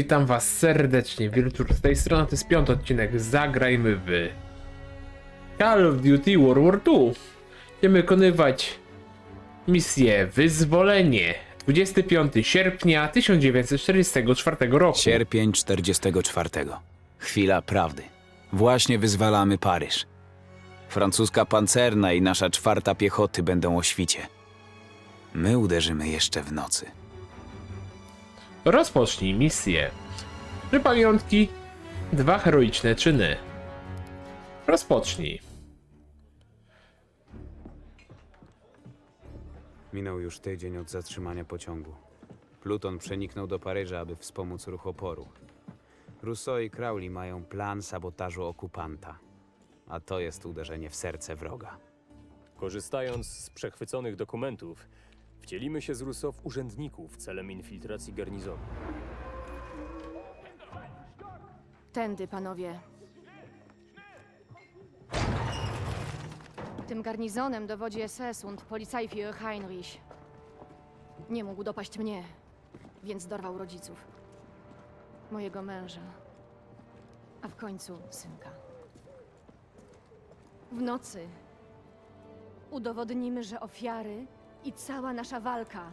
Witam was serdecznie, Wilczur z tej strony, to jest piąty odcinek Zagrajmy w Call of Duty World War II. Będziemy wykonywać misję Wyzwolenie 25 sierpnia 1944 roku. Sierpień 44. Chwila prawdy. Właśnie wyzwalamy Paryż. Francuska pancerna i nasza czwarta piechoty będą o świcie. My uderzymy jeszcze w nocy. Rozpocznij misję. Trzy pamiątki, dwa heroiczne czyny. Rozpocznij. Minął już tydzień od zatrzymania pociągu. Pluton przeniknął do Paryża, aby wspomóc ruch oporu. Rousseau i Crowley mają plan sabotażu okupanta. A to jest uderzenie w serce wroga. Korzystając z przechwyconych dokumentów, wcielimy się z Rousseau w urzędników celem infiltracji garnizonu. Tędy, panowie. Tym garnizonem dowodzi SS und Polizeiführer Heinrich. Nie mógł dopaść mnie, więc dorwał rodziców. Mojego męża. A w końcu synka. W nocy udowodnimy, że ofiary i cała nasza walka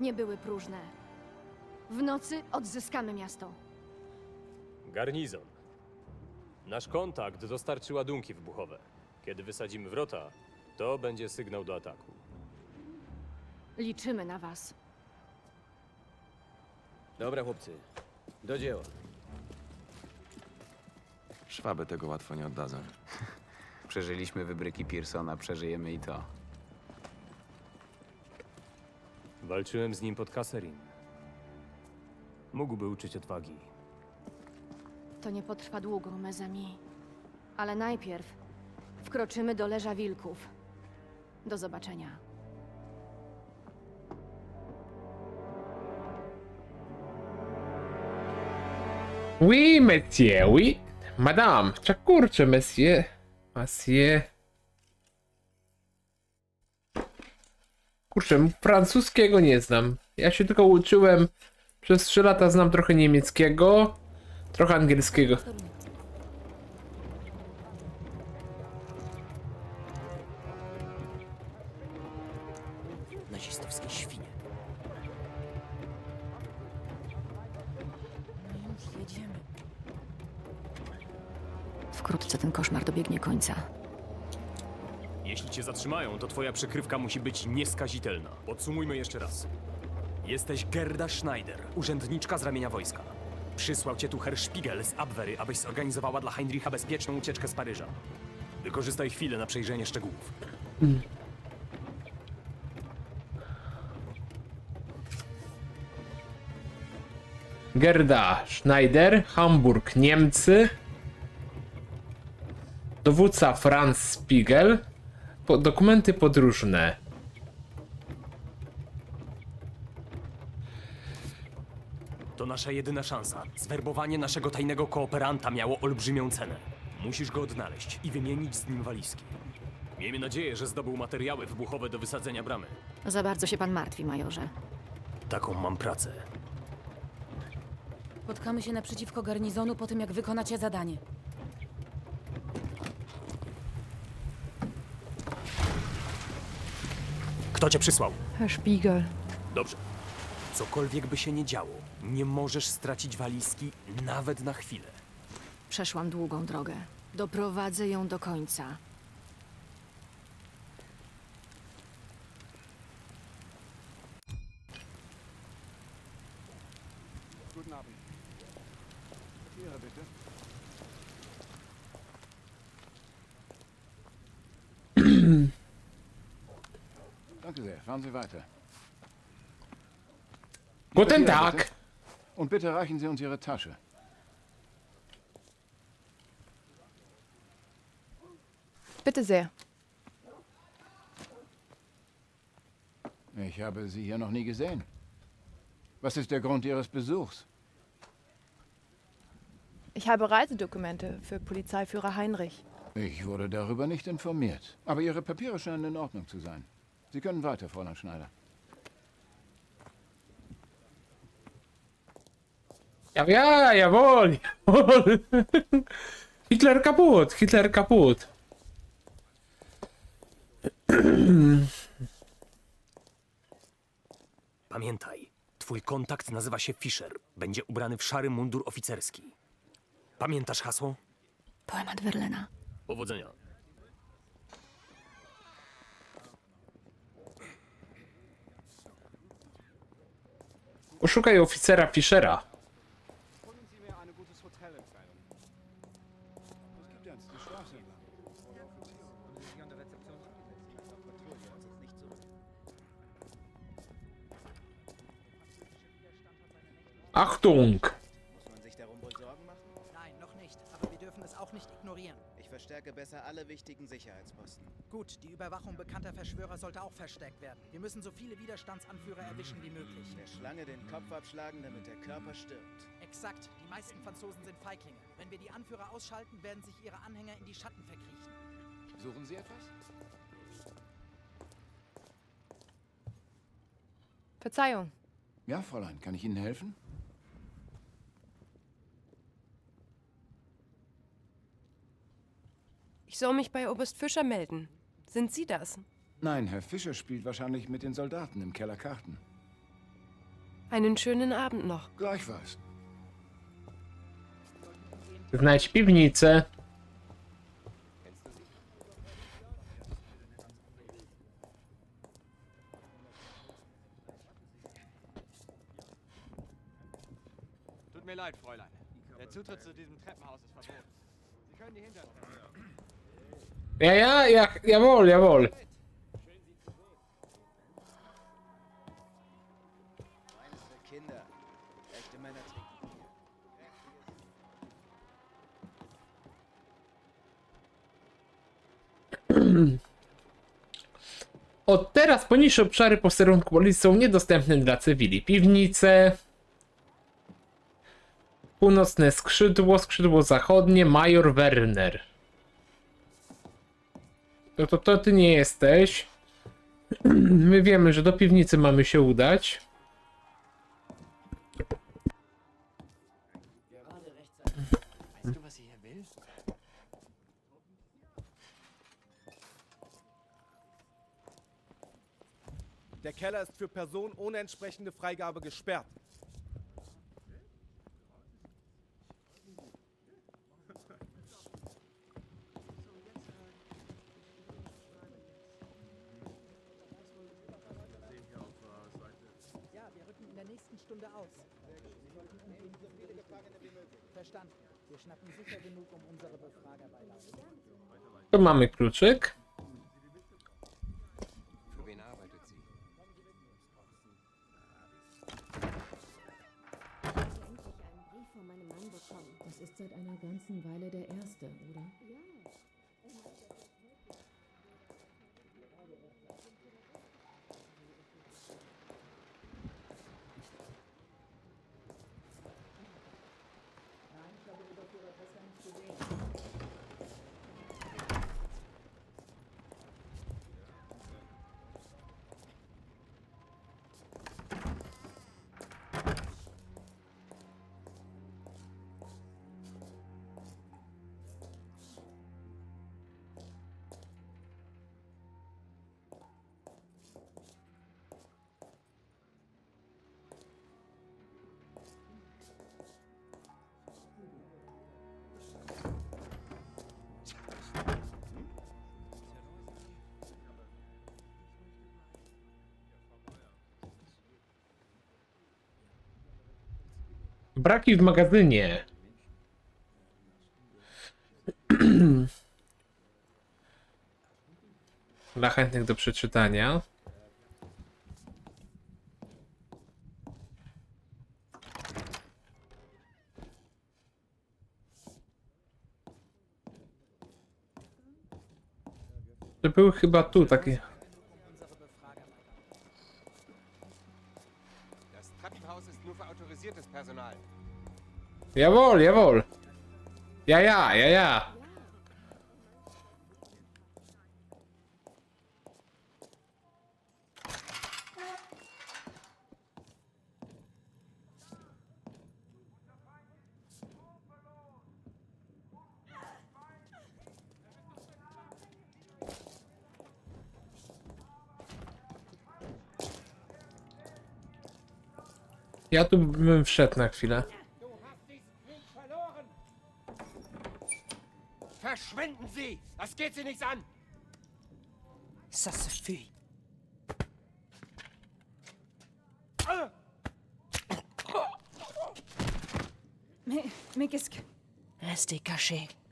nie były próżne. W nocy odzyskamy miasto. Garnizon. Nasz kontakt dostarczy ładunki wybuchowe. Kiedy wysadzimy wrota, to będzie sygnał do ataku. Liczymy na was. Dobra, chłopcy, do dzieła. Szwaby tego łatwo nie oddadzą. Przeżyliśmy wybryki Pearsona, przeżyjemy i to. Walczyłem z nim pod Kasserin. Mógłby uczyć odwagi. To nie potrwa długo, Mezami. Ale najpierw wkroczymy do leża wilków. Do zobaczenia. Oui, monsieur, oui. Madame, czak kurczę, monsieur. Monsieur. Kurczę, francuskiego nie znam. Ja się tylko uczyłem. Przez 3 lata znam trochę niemieckiego, trochę angielskiego. Nazistowskie świnie. Już jedziemy. Wkrótce ten koszmar dobiegnie końca. Jeśli cię zatrzymają, to twoja przykrywka musi być nieskazitelna. Podsumujmy jeszcze raz. Jesteś Gerda Schneider, urzędniczka z ramienia wojska. Przysłał cię tu Herr Spiegel z Abwehry, abyś zorganizowała dla Heinricha bezpieczną ucieczkę z Paryża. Wykorzystaj chwilę na przejrzenie szczegółów. Gerda Schneider, Hamburg, Niemcy. Dowódca Franz Spiegel. Po, dokumenty podróżne. To nasza jedyna szansa. Zwerbowanie naszego tajnego kooperanta miało olbrzymią cenę. Musisz go odnaleźć i wymienić z nim walizki. Miejmy nadzieję, że zdobył materiały wybuchowe do wysadzenia bramy. Za bardzo się pan martwi, majorze. Taką mam pracę. Spotkamy się naprzeciwko garnizonu po tym, jak wykonacie zadanie. Kto cię przysłał? Herr Spiegel, Dobrze. Cokolwiek by się nie działo, nie możesz stracić walizki nawet na chwilę. Przeszłam długą drogę. Doprowadzę ją do końca. Danke sehr. Fahren Sie weiter. Guten Tag. bitte. Und bitte reichen Sie uns Ihre Tasche. bitte sehr. Ich habe Sie hier noch nie gesehen. Was ist der Grund Ihres Besuchs? Ich habe Reisedokumente für Polizeiführer Heinrich. Ich wurde darüber nicht informiert. Aber Ihre Papiere scheinen in Ordnung zu sein. Sie können weiter, Fräulein Schneider. Ja, ja, jawohl, jawohl. Hitler kaput, Hitler kaput. Pamiętaj, twój kontakt nazywa się Fischer. Będzie ubrany w szary mundur oficerski. Pamiętasz hasło? Poemat Verlena. Powodzenia. Poszukaj oficera Fischera. Achtung! Verstärke besser alle wichtigen Sicherheitsposten. Gut, die Überwachung bekannter Verschwörer sollte auch verstärkt werden. Wir müssen so viele Widerstandsanführer erwischen wie möglich. Der Schlange den Kopf abschlagen, damit der Körper stirbt. Exakt. Die meisten Franzosen sind Feiglinge. Wenn wir die Anführer ausschalten, werden sich ihre Anhänger in die Schatten verkriechen. Suchen Sie etwas? Verzeihung. Ja, Fräulein, kann ich Ihnen helfen? Ich soll mich bei Oberst Fischer melden. Sind Sie das? Nein, Herr Fischer spielt wahrscheinlich mit den Soldaten im Keller Karten. Einen schönen Abend noch. Gleichfalls. Znajdź piwnicę. Tut mir leid, Fräulein. Der Zutritt zu diesem Treppenhaus ist verboten. Sie können die Hinter... Ja, ja, ja, jawohl, jawohl. Od teraz poniższe obszary posterunku policji są niedostępne dla cywili. Piwnice, północne skrzydło, skrzydło zachodnie, major Werner. No to, to ty nie jesteś. My wiemy, że do piwnicy mamy się udać. Der Keller ist für Personen ohne entsprechende Freigabe gesperrt. Stunde aus. Verstanden. Wir schnappen sicher genug, um unsere Befrager beilassen. Tu mamy kluczyk. Für wen arbeitet sie? Das ist seit einer ganzen Weile der erste, oder? Ja. Braki w magazynie. Dla chętnych do przeczytania. To był chyba tu taki. Jawohl, jawohl. Ja, ja, ja, ja. Ja tu bym wszedł na chwilę.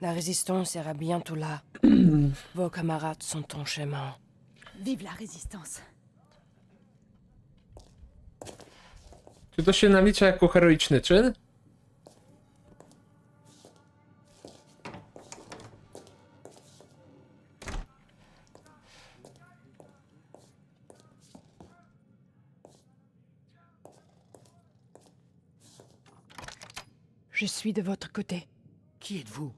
La résistance sera bientôt là. Vos camarades sont en chemin. Vive la résistance. Czy to się nalicza jako heroiczny czyn? Je suis de votre côté. Qui êtes-vous?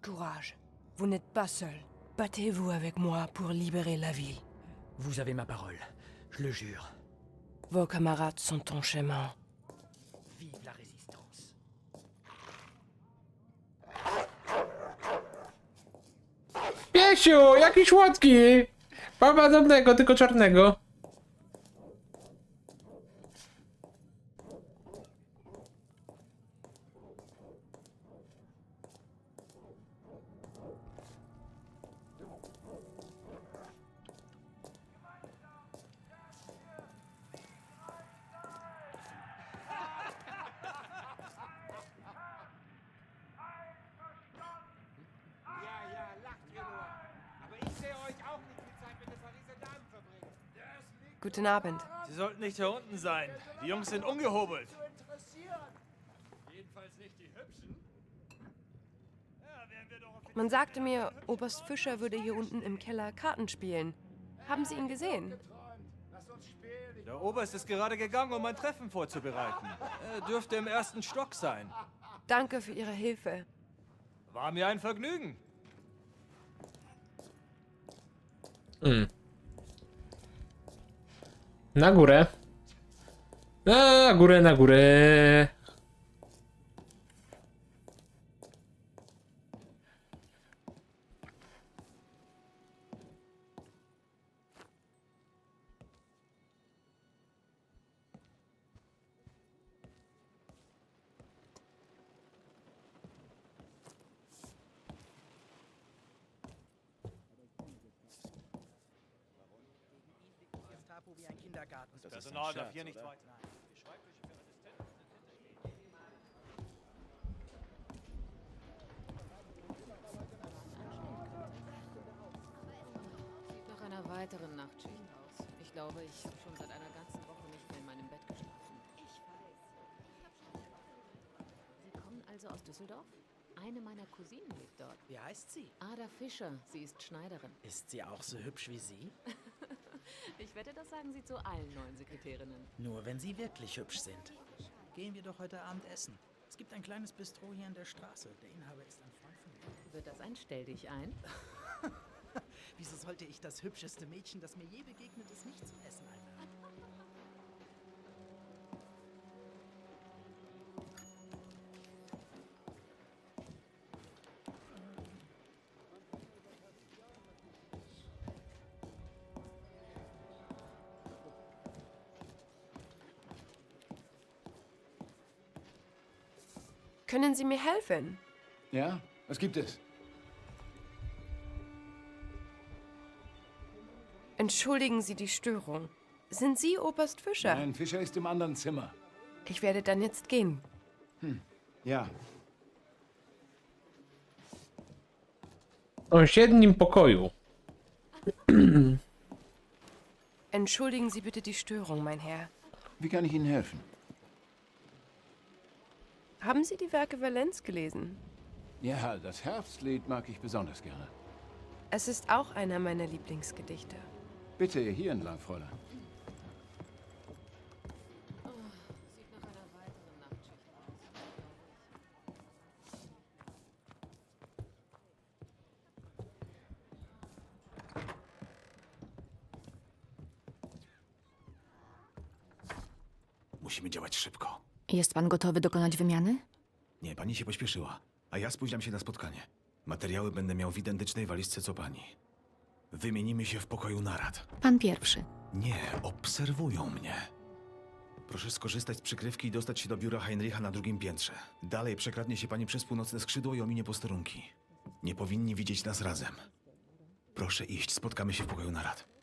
Courage. Vous n'êtes pas seul. Battez-vous avec moi pour libérer la ville. Vous avez ma parole. Je le jure. Vos camarades sont en chemin. Vive la résistance. Piesiu! Mam podobnego, tylko czarnego. Guten Abend. Sie sollten nicht hier unten sein. Die Jungs sind ungehobelt. Jedenfalls nicht die Hübschen. Man sagte mir, Oberst Fischer würde hier unten im Keller Karten spielen. Haben Sie ihn gesehen? Der Oberst ist gerade gegangen, um ein Treffen vorzubereiten. Er dürfte im ersten Stock sein. Danke für Ihre Hilfe. War mir ein Vergnügen. Mm. Na górę. Na górę, na górę. Gestapo wie ein Kindergarten. Das Personal darf hier nicht weiter. Sieht nach einer weiteren Nachtschicht aus. Ich glaube, ich habe schon seit einer ganzen Woche nicht mehr in meinem Bett geschlafen. Ich weiß. Sie kommen also aus Düsseldorf? Eine meiner Cousinen lebt dort. Wie heißt sie? Ada Fischer. Sie ist Schneiderin. Ist sie auch so hübsch wie Sie? Ich wette, das sagen Sie zu allen neuen Sekretärinnen. Nur wenn sie wirklich hübsch sind. Gehen wir doch heute Abend essen. Es gibt ein kleines Bistro hier an der Straße. Der Inhaber ist ein Freund von mir. Wird das ein Stell dich ein? Wieso sollte ich das hübscheste Mädchen, das mir je begegnet ist, nicht zum Essen Können Sie mir helfen? Ja? Was gibt es? Entschuldigen Sie die Störung. Sind Sie Oberst Fischer? Nein, Fischer ist im anderen Zimmer. Ich werde dann jetzt gehen. Ja. W sąsiednim pokoju. Entschuldigen Sie bitte die Störung, mein Herr. Wie kann ich Ihnen helfen? Haben Sie die Werke Valenz gelesen? Ja, das Herbstlied mag ich besonders gerne. Es ist auch einer meiner Lieblingsgedichte. Bitte hier entlang, Fräulein. Sieht nach einer weiteren Nachtschicht aus. Musimy działać szybko. Jest pan gotowy dokonać wymiany? Nie, pani się pośpieszyła, a ja spóźniam się na spotkanie. Materiały będę miał w identycznej walizce co pani. Wymienimy się w pokoju narad. Pan pierwszy. Nie, obserwują mnie. Proszę skorzystać z przykrywki i dostać się do biura Heinricha na drugim piętrze. Dalej przekradnie się pani przez północne skrzydło i ominie posterunki. Nie powinni widzieć nas razem. Proszę iść, spotkamy się w pokoju narad.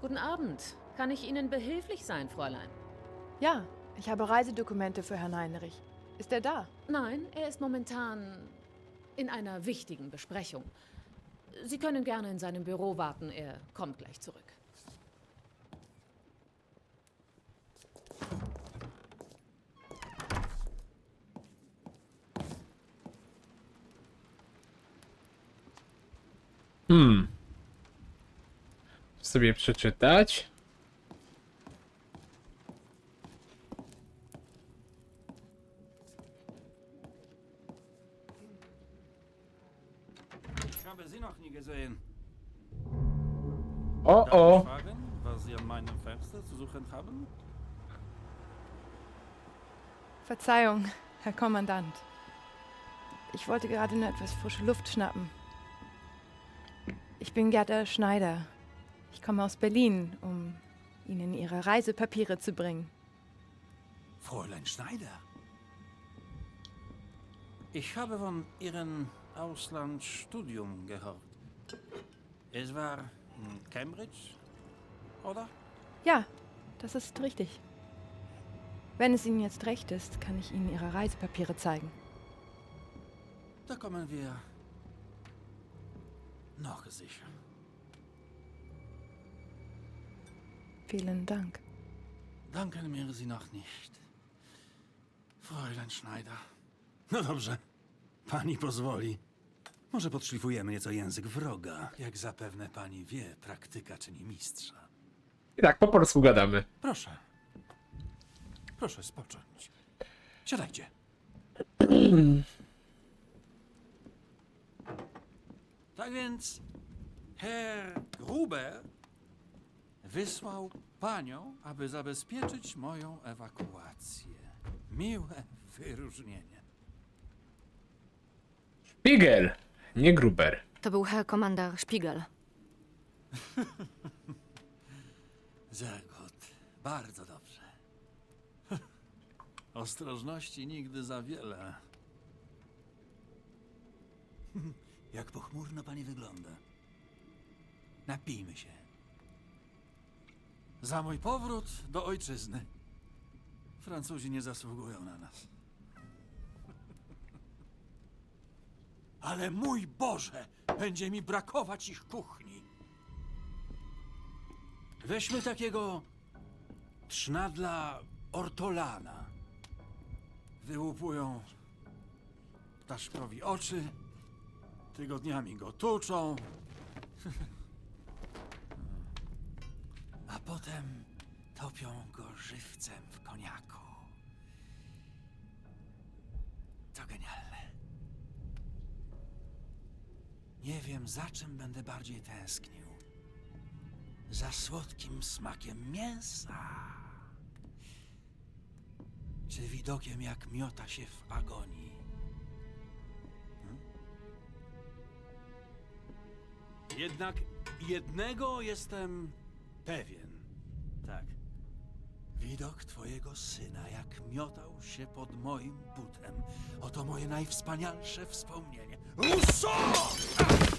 Guten Abend. Kann ich Ihnen behilflich sein, Fräulein? Ja, ich habe Reisedokumente für Herrn Heinrich. Ist er da? Nein, er ist momentan in einer wichtigen Besprechung. Sie können gerne in seinem Büro warten, er kommt gleich zurück. Hmm sobie przeczytać. O, o. Verzeihung, Herr Kommandant. Ich wollte gerade nur etwas frische Luft schnappen. Ich bin Gerda Schneider, ich komme aus Berlin, um Ihnen Ihre Reisepapiere zu bringen. Fräulein Schneider. Ich habe von Ihrem Auslandsstudium gehört. Es war in Cambridge, oder? Ja, das ist richtig. Wenn es Ihnen jetzt recht ist, kann ich Ihnen Ihre Reisepapiere zeigen. Da kommen wir noch sicher. Vielen Dank. Danken mir Sie noch nicht. Fräulein Schneider. No dobrze. Pani pozwoli. Może podszlifujemy nieco język wroga. Jak zapewne pani wie, praktyka czyni mistrza. I tak, po polsku gadamy. Proszę. Proszę spocząć. Siadajcie. Tak więc, Herr Gruber wysłał panią, aby zabezpieczyć moją ewakuację. Miłe wyróżnienie. Spiegel, nie Gruber. To był Herr Komandar Spiegel. Gut. Bardzo dobrze. Ostrożności nigdy za wiele. Jak pochmurno pani wygląda. Napijmy się. Za mój powrót do ojczyzny. Francuzi nie zasługują na nas. Ale mój Boże, będzie mi brakować ich kuchni. Weźmy takiego trznadla ortolana. Wyłupują ptaszkowi oczy, tygodniami go tuczą, a potem topią go żywcem w koniaku. To genialne. Nie wiem, za czym będę bardziej tęsknił. Za słodkim smakiem mięsa. Czy widokiem, jak miota się w agonii? Hmm? Jednak jednego jestem pewien. Tak. Widok twojego syna, jak miotał się pod moim butem. Oto moje najwspanialsze wspomnienie. Rousseau!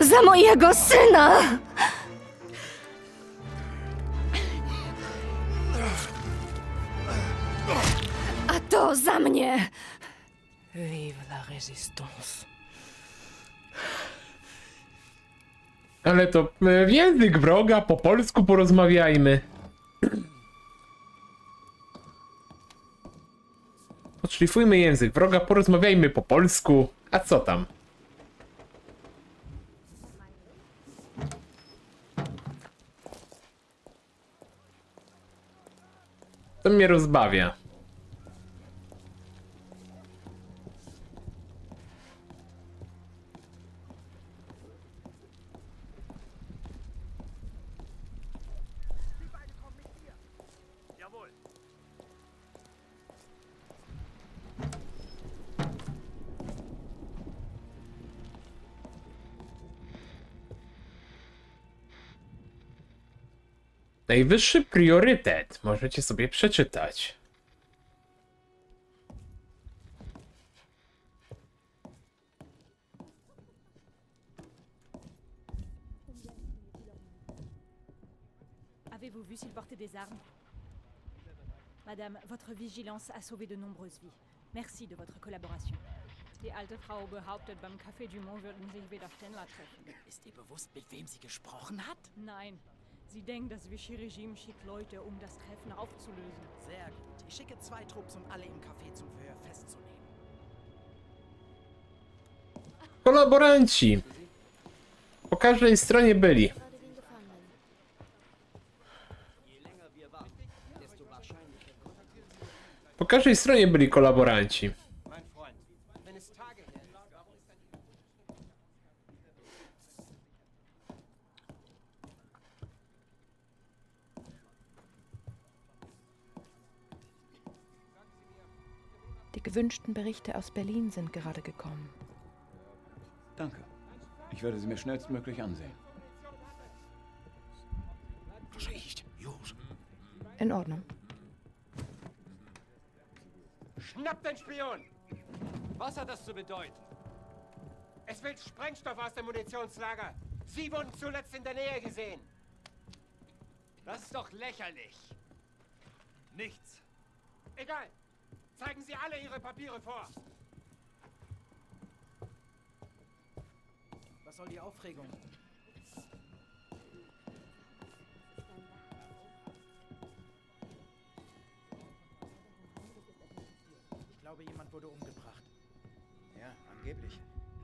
Za mojego syna! A to za mnie! Vive la résistance. Ale to e, w język wroga, po polsku porozmawiajmy. Podszlifujmy język wroga, porozmawiajmy po polsku. A co tam? To mnie rozbawia. Najwyższy priorytet możecie sobie przeczytać. Avez-vous vu s'il portait des armes? Madame, votre vigilance a sauvé de nombreuses vies. Merci de votre collaboration. Die alte Frau behauptet, beim Café du Mont würden sich wieder Ständler treffen. Ist ihr bewusst, mit wem sie gesprochen hat? Nein. Sie denkt, das Vichy-Regime schickt Leute, um das Treffen aufzulösen. Sehr gut. Ich schicke zwei Trupps, um alle im Café zum Verhör festzunehmen. Kolaboranci! Po każdej stronie byli. Po każdej stronie byli kolaboranci. Gewünschten Berichte aus Berlin sind gerade gekommen. Danke. Ich werde sie mir schnellstmöglich ansehen. In Ordnung. Schnappt den Spion! Was hat das zu bedeuten? Es will Sprengstoff aus dem Munitionslager. Sie wurden zuletzt in der Nähe gesehen. Das ist doch lächerlich. Nichts. Egal. Zeigen Sie alle Ihre Papiere vor. Was soll die Aufregung? Ich glaube, jemand wurde umgebracht. Ja, angeblich.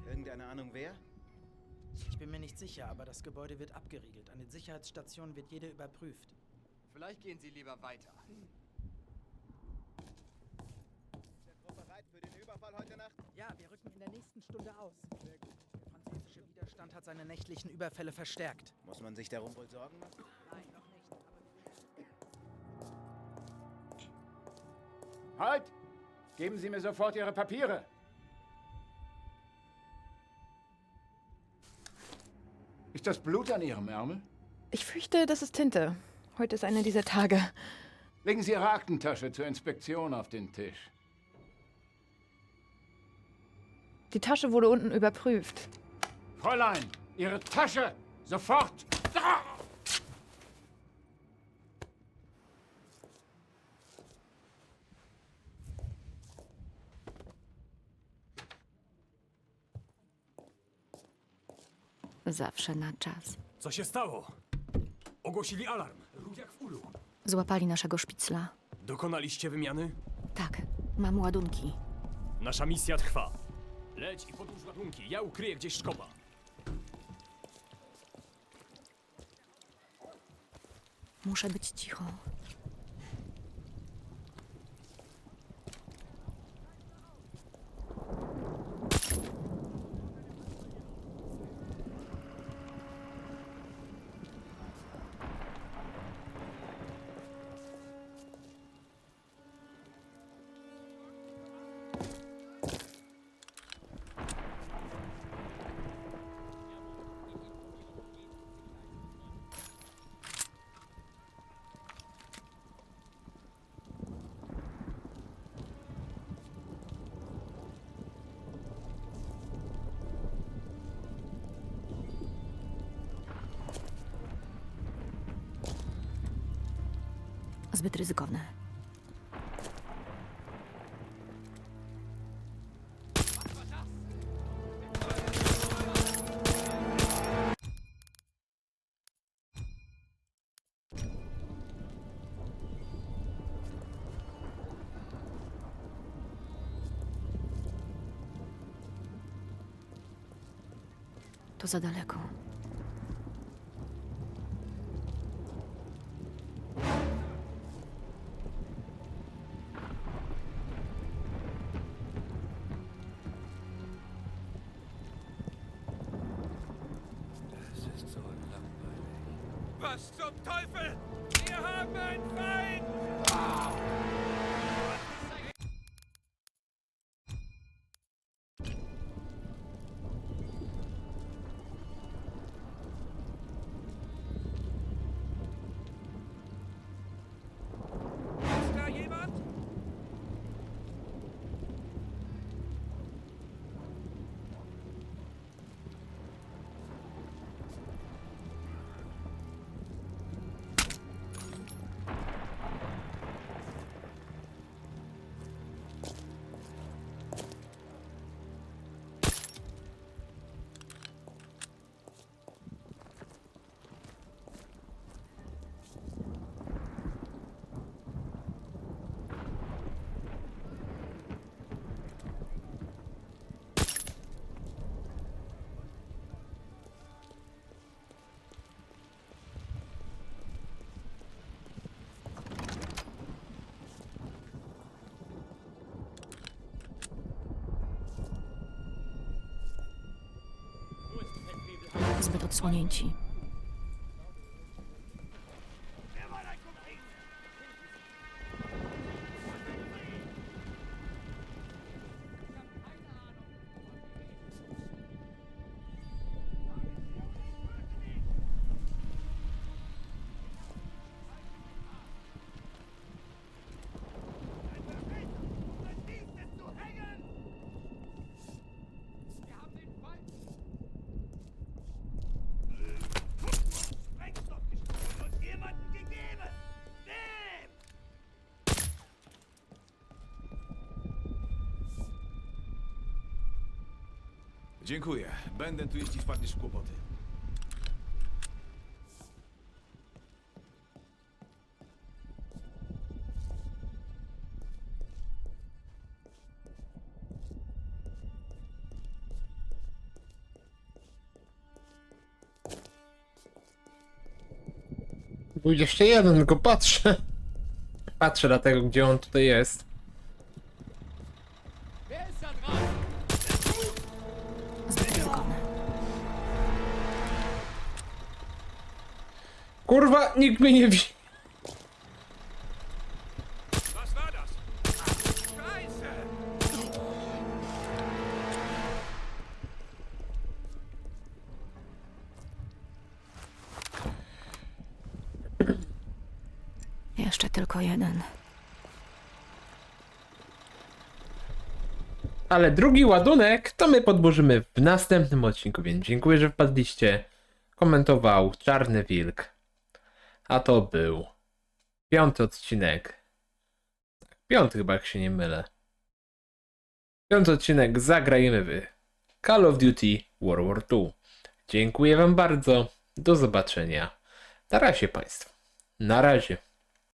Irgendeine Ahnung wer? Ich bin mir nicht sicher, aber das Gebäude wird abgeriegelt. An den Sicherheitsstationen wird jede überprüft. Vielleicht gehen Sie lieber weiter. Bereit für den Überfall heute Nacht? Ja, wir rücken in der nächsten Stunde aus. Sehr gut. Der französische Widerstand hat seine nächtlichen Überfälle verstärkt. Muss man sich darum wohl Sorgen machen? Nein, noch nicht. Halt! Geben Sie mir sofort Ihre Papiere! Ist das Blut an Ihrem Ärmel? Ich fürchte, das ist Tinte. Heute ist einer dieser Tage. Legen Sie Ihre Aktentasche zur Inspektion auf den Tisch. Die Tasche wurde unten überprüft. Fräulein, Ihre Tasche! Sofort! Ah! Zawsze na czas. Co się stało? Ogłosili alarm. Ruch jak w ulu. Złapali naszego szpicla. Dokonaliście wymiany? Tak, mam ładunki. Nasza misja trwa. Leć i podłóż ładunki. Ja ukryję gdzieś szkopa. Muszę być cicho. Zbyt ryzykowne. To za daleko. Zbyt odsłonięci. Dziękuję. Będę tu, jeśli wpadniesz w kłopoty. Był jeszcze jeden, tylko patrzę. Patrzę na tego, gdzie on tutaj jest. Kurwa, nikt mnie nie widzi. Jeszcze tylko jeden. Ale drugi ładunek to my podburzymy w następnym odcinku, więc dziękuję, że wpadliście. Komentował Czarny Wilk. A to był piąty odcinek. Tak, piąty chyba, jak się nie mylę. Piąty odcinek zagrajmy w Call of Duty World War II. Dziękuję wam bardzo. Do zobaczenia. Na razie państwu. Na razie.